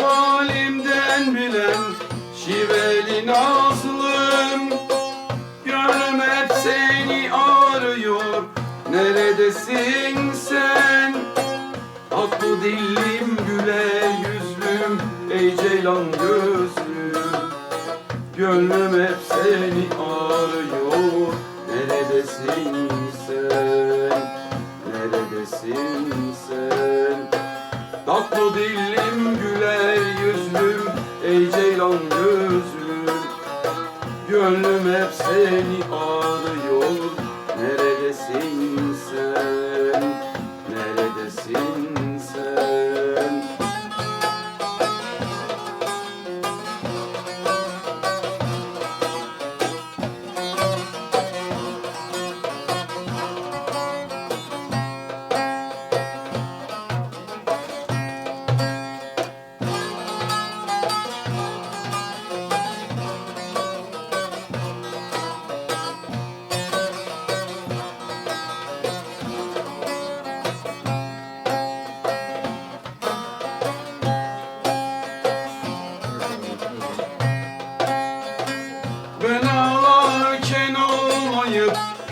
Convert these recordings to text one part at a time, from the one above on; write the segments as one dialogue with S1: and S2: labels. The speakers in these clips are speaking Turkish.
S1: Hep halimden bilen şiveli nazlım Gönlüm hep seni arıyor Neredesin sen? Aklı dillim güle yüzlüm Ey ceylan gözlüm Gönlüm hep seni arıyor Neredesin sen? Neredesin sen? Tatlı dillim güle yüzlüm Ey ceylan gözlüm Gönlüm hep seni arıyor Neredesin sen? Neredesin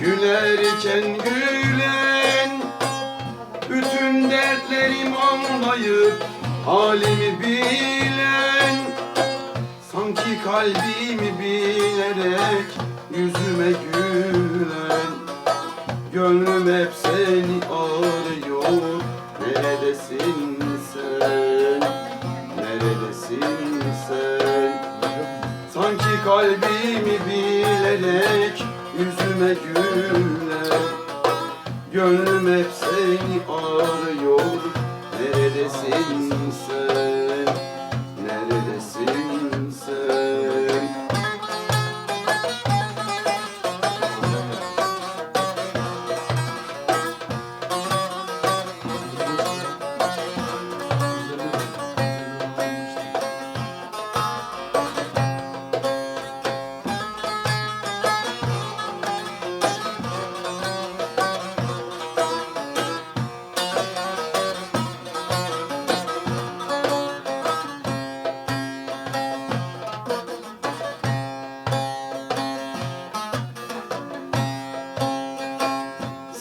S1: Gülerken gülen Bütün dertlerim anlayıp Halimi bilen Sanki kalbimi bilerek Yüzüme gülen Gönlüm hep seni arıyor Neredesin sen? Neredesin sen? Sanki kalbimi bilerek yüzüme güler Gönlüm hep seni arıyor Neredesin sen?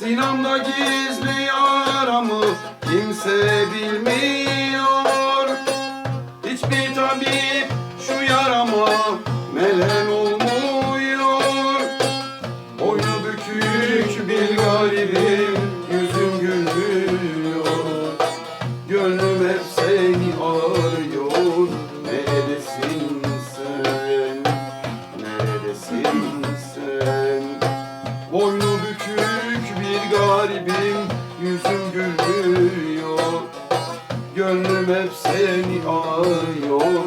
S1: Sinamda gizli yaramı kimse bilmiyor. Hiçbir tabip şu yarama melem olmuyor. Boynu bükük bir garibim yüzüm gülmüyor. Gönlüm hep seni arıyor. Neredesin sen, neredesin? Gönlüm hep seni arıyor.